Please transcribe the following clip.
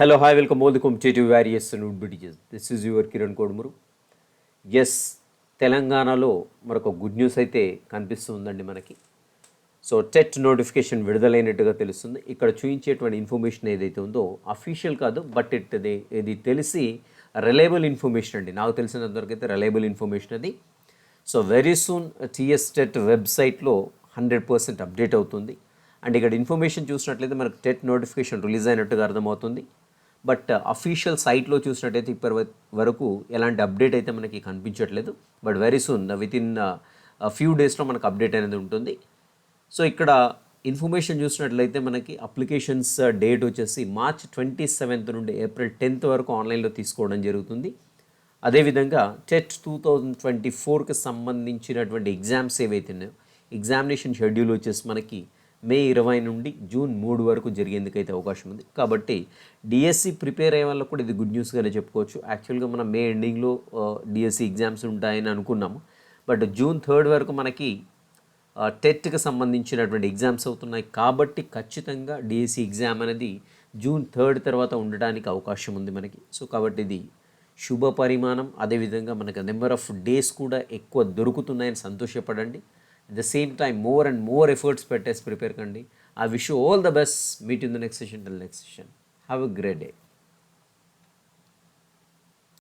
Hello hi, welcome all. The competitive various and would this is your Kiran Kodumuru yes తెలంగాణలో మరొక good news అయితే కనిపిస్తుందండి మనకి. So TET notification విడుదలైనట్టుగా తెలుస్తుంది. ఇక్కడ చూపించేటువంటి ఇన్ఫర్మేషన్ ఏదైతే ఉందో అఫీషియల్ కాదు బట్ ఇట్ అది ఇది తెలిసి రిలయబుల్ ఇన్ఫర్మేషన్ అండి. నాకు తెలిసినంతవరకు అయితే రిలయబుల్ ఇన్ఫర్మేషన్ అది. So very soon TS TET వెబ్సైట్లో హండ్రెడ్ పర్సెంట్ అప్డేట్ అవుతుంది. అండ్ ఇక్కడ ఇన్ఫర్మేషన్ చూసినట్లయితే మనకు టెట్ నోటిఫికేషన్ రిలీజ్ అయినట్టుగా అర్థమవుతుంది. బట్ అఫీషియల్ సైట్లో చూసినట్టయితే ఇప్పటి వరకు ఎలాంటి అప్డేట్ అయితే మనకి కనిపించట్లేదు. But very soon with in few డేస్లో మనకు అప్డేట్ అనేది ఉంటుంది. సో ఇక్కడ ఇన్ఫర్మేషన్ చూసినట్లయితే మనకి అప్లికేషన్స్ డేట్ వచ్చేసి మార్చ్ ట్వంటీ సెవెంత్ నుండి ఏప్రిల్ టెన్త్ వరకు ఆన్లైన్లో తీసుకోవడం జరుగుతుంది. అదేవిధంగా టెట్ టూ థౌజండ్ ట్వంటీ ఫోర్కి సంబంధించినటువంటి ఎగ్జామ్స్ ఏవైతే ఉన్నాయో ఎగ్జామినేషన్ షెడ్యూల్ వచ్చేసి మనకి మే ఇరవై నుండి జూన్ మూడు వరకు జరిగేందుకైతే అవకాశం ఉంది. కాబట్టి డిఎస్సి ప్రిపేర్ అయ్యే వాళ్ళకు కూడా ఇది గుడ్ న్యూస్గానే చెప్పుకోవచ్చు. యాక్చువల్గా మనం మే ఎండింగ్లో డిఎస్సి ఎగ్జామ్స్ ఉంటాయని అనుకున్నాము. బట్ జూన్ థర్డ్ వరకు మనకి టెట్కి సంబంధించినటువంటి ఎగ్జామ్స్ అవుతున్నాయి. కాబట్టి ఖచ్చితంగా డిఎస్సి ఎగ్జామ్ అనేది జూన్ థర్డ్ తర్వాత ఉండడానికి అవకాశం ఉంది మనకి. సో కాబట్టి ఇది శుభ పరిమాణం. అదేవిధంగా మనకి నెంబర్ ఆఫ్ డేస్ కూడా ఎక్కువ దొరుకుతున్నాయని సంతోషపడండి. At the same time more and more efforts పెట్టేసి ప్రిపేర్ కండి. I wish all the best meet in the next session till next session have a great day